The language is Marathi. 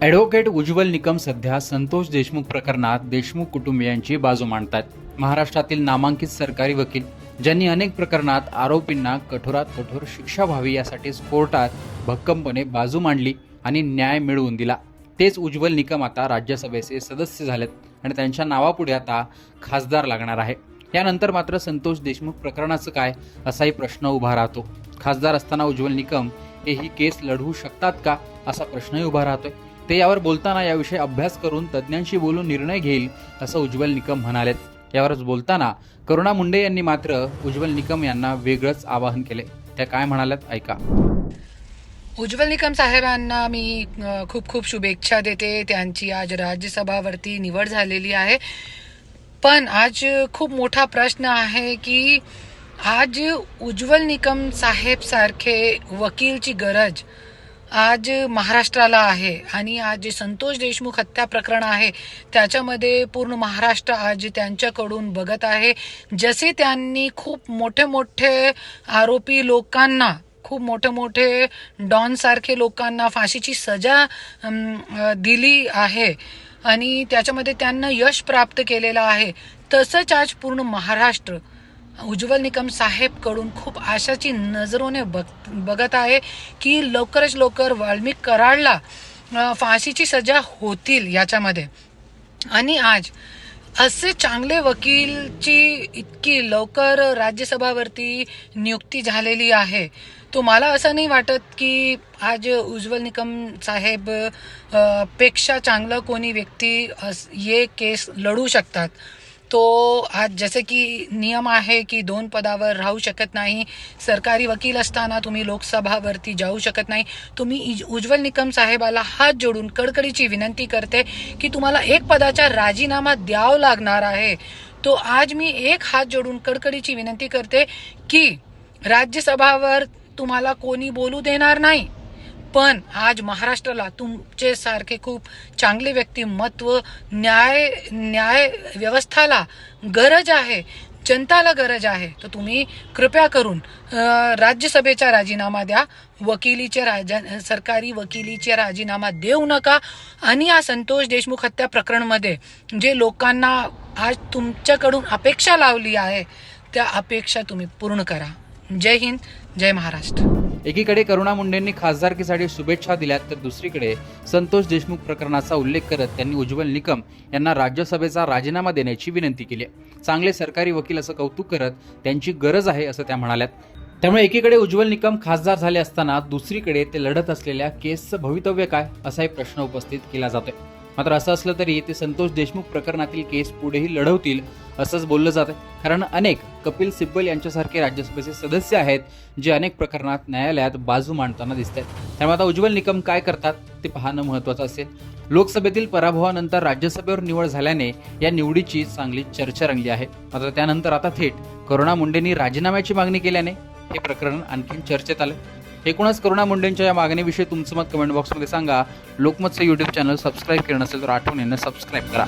ॲडव्होकेट उज्ज्वल निकम सध्या संतोष देशमुख प्रकरणात देशमुख कुटुंबियांची बाजू मांडतात महाराष्ट्रातील नामांकित सरकारी वकील ज्यांनी अनेक प्रकरणात आरोपींना कठोरात कठोर शिक्षा व्हावी यासाठीच कोर्टात भक्कमपणे बाजू मांडली आणि न्याय मिळवून दिला. तेच उज्ज्वल निकम आता राज्यसभेचे सदस्य झालेत आणि त्यांच्या नावापुढे आता खासदार लागणार आहे. यानंतर मात्र संतोष देशमुख प्रकरणाचं काय असाही प्रश्न उभा राहतो. खासदार असताना उज्ज्वल निकम हे ही केस लढवू शकतात का? असा प्रश्नही उभा राहतोय. ते यावर बोलताना याविषयी अभ्यास करून तज्ज्ञांशी बोलून निर्णय घेईल असं उज्ज्वल निकम म्हणालेत. यावरच बोलताना करुणा मुंडे यांनी मात्र उज्ज्वल निकम यांना वेगळंच आवाहन केले. त्या काय म्हणाल्यात? ऐका. उज्ज्वल निकम साहेबांना मी खूप खूप शुभेच्छा देते. त्यांची आज राज्यसभावरती निवड झालेली आहे. पण आज खूप मोठा प्रश्न आहे की आज उज्ज्वल निकम साहेब सारखे वकीलची गरज आज महाराष्ट्राला आहे आणि आज जे संतोष देशमुख हत्या प्रकरण आहे त्याच्यामध्ये पूर्ण महाराष्ट्र आज त्यांच्याकडून बघत आहे. जसे त्यांनी खूप मोठे मोठे आरोपी लोकांना खूप मोठे मोठे डॉनसारखे लोकांना फाशीची सजा दिली आहे आणि त्याच्यामध्ये त्यांना यश प्राप्त केलेलं आहे. तसंच आज पूर्ण महाराष्ट्र उज्ज्वल निकम साहेबकडून खूप आशाची नजरोने बघ बघत आहे की लवकरच लवकर वाल्मिक कराडला फाशीची सजा होतील याच्यामध्ये. आणि आज असे चांगले वकीलची इतकी लवकर राज्यसभावरती नियुक्ती झालेली आहे. तो मला असं नाही वाटत की आज उज्ज्वल निकम साहेबपेक्षा चांगलं कोणी व्यक्ती अस- ये केस लढू शकतात. तो आज जसे की नियम आहे की दोन पदावर राहू शकत नाही सरकारी वकील असताना तुम्ही लोकसभावरती जाऊ शकत नाही. तुम्ही इज- उज्ज्वल निकम साहेबाला हात जोडून कडकडीची विनंती करते की तुम्हाला एक पदाचा राजीनामा द्यावा लागणार आहे. तो आज मी एक हात जोडून कडकडीची विनंती करते की राज्यसभावर तुम्हाला कोणी बोलू देणार नाही. पण आज महाराष्ट्राला तुमचे सारखे खूप चांगले व्यक्तिमत्व न्याय न्याय व्यवस्थाला गरज आहे जनताला गरज आहे. तर तुम्ही कृपया करून राज्यसभेचा राजीनामा द्या वकिलीचे राजा सरकारी वकिलीचे राजीनामा देऊ नका. आणि या संतोष देशमुख हत्या प्रकरणमध्ये जे लोकांना आज तुमच्याकडून अपेक्षा लावली आहे त्या अपेक्षा तुम्ही पूर्ण करा. जय हिंद जय महाराष्ट्र. एकीकडे करुणा मुंडेंनी खासदारकीसाठी शुभेच्छा दिल्यात तर दुसरीकडे संतोष देशमुख प्रकरणाचा उल्लेख करत त्यांनी उज्ज्वल निकम यांना राज्यसभेचा राजीनामा देण्याची विनंती केली आहे. चांगले सरकारी वकील असं कौतुक करत त्यांची गरज आहे असं त्या म्हणाल्यात. त्यामुळे एकीकडे उज्ज्वल निकम खासदार झाले असताना दुसरीकडे ते लढत असलेल्या केसचं भवितव्य काय असाही प्रश्न उपस्थित केला जातोय. मात्र असं असलं तरी ते संतोष देशमुख प्रकरणातील केस पुढेही लढवतील असंच बोललं जातं कारण अनेक कपिल सिब्बल यांच्यासारखे राज्यसभेचे सदस्य आहेत जे अनेक प्रकरणात न्यायालयात बाजू मांडताना दिसत आहेत त्यामुळे आता उज्ज्वल निकम काय करतात ते पाहणं महत्त्वाचं असेल. लोकसभेतील पराभवानंतर राज्यसभेवर निवड झाल्याने या निवडीची चांगली चर्चा रंगली आहे. मात्र त्यानंतर आता थेट करुणा मुंडेंनी राजीनाम्याची मागणी केल्याने हे प्रकरण आणखी चर्चेत आलं एकूणच करुणा मुंडेंच्या या मागणीविषयी तुमचं मत कमेंट बॉक्समध्ये सांगा. लोकमतचं यूट्यूब चॅनल सबस्क्राईब केलं नसेल तर आठवणीनं सबस्क्राईब करा.